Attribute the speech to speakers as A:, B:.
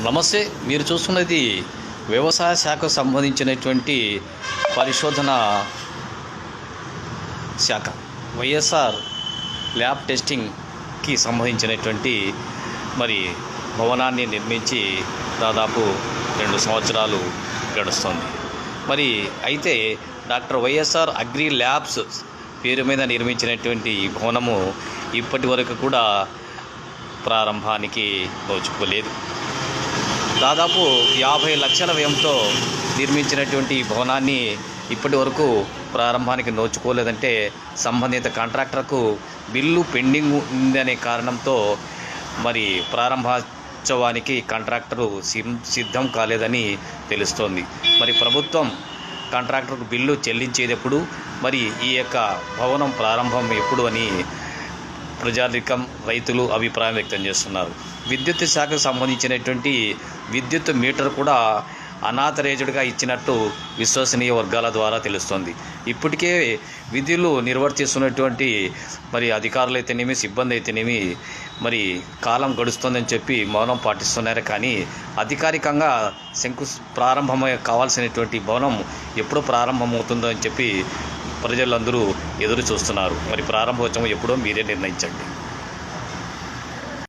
A: నమస్తే మీరు చూస్తున్నది వ్యవసాయ శాఖకు సంబంధించినటువంటి పరిశోధన శాఖ వైఎస్ఆర్ ల్యాబ్ టెస్టింగ్కి సంబంధించినటువంటి మరి భవనాన్ని నిర్మించి దాదాపు రెండు సంవత్సరాలు గడుస్తుంది. మరి అయితే డాక్టర్ వైఎస్ఆర్ అగ్రి ల్యాబ్స్ పేరు మీద నిర్మించినటువంటి ఈ భవనము ఇప్పటి వరకు కూడా ప్రారంభానికి నోచుకోలేదు దాదాపు యాభై లక్షల వ్యయంతో నిర్మించినటువంటి ఈ భవనాన్ని ఇప్పటి వరకు ప్రారంభానికి నోచుకోలేదంటే సంబంధిత కాంట్రాక్టర్కు బిల్లు పెండింగ్ ఉందనే కారణంతో మరి ప్రారంభోత్సవానికి కాంట్రాక్టరు సిద్ధం కాలేదని తెలుస్తోంది. మరి ప్రభుత్వం కాంట్రాక్టర్కు బిల్లు చెల్లించేటప్పుడు మరి ఈ యొక్క భవనం ప్రారంభం ఎప్పుడు అని ప్రజాధికం రైతులు అభిప్రాయం వ్యక్తం చేస్తున్నారు. విద్యుత్ శాఖకు సంబంధించినటువంటి విద్యుత్ మీటర్ కూడా అనాథరేజుడిగా ఇచ్చినట్టు విశ్వసనీయ వర్గాల ద్వారా తెలుస్తోంది. ఇప్పటికే విధులు నిర్వర్తిస్తున్నటువంటి మరి అధికారులు అయితేనేమి సిబ్బంది అయితేనేమి మరి కాలం గడుస్తుందని చెప్పి మౌనం పాటిస్తున్నారు కానీ అధికారికంగా శంకు ప్రారంభమై కావాల్సినటువంటి భవనం ఎప్పుడు ప్రారంభమవుతుందో అని చెప్పి ప్రజలందరూ ఎదురు చూస్తున్నారు. మరి ప్రారంభోత్సవం ఎప్పుడో మీరే నిర్ణయించండి.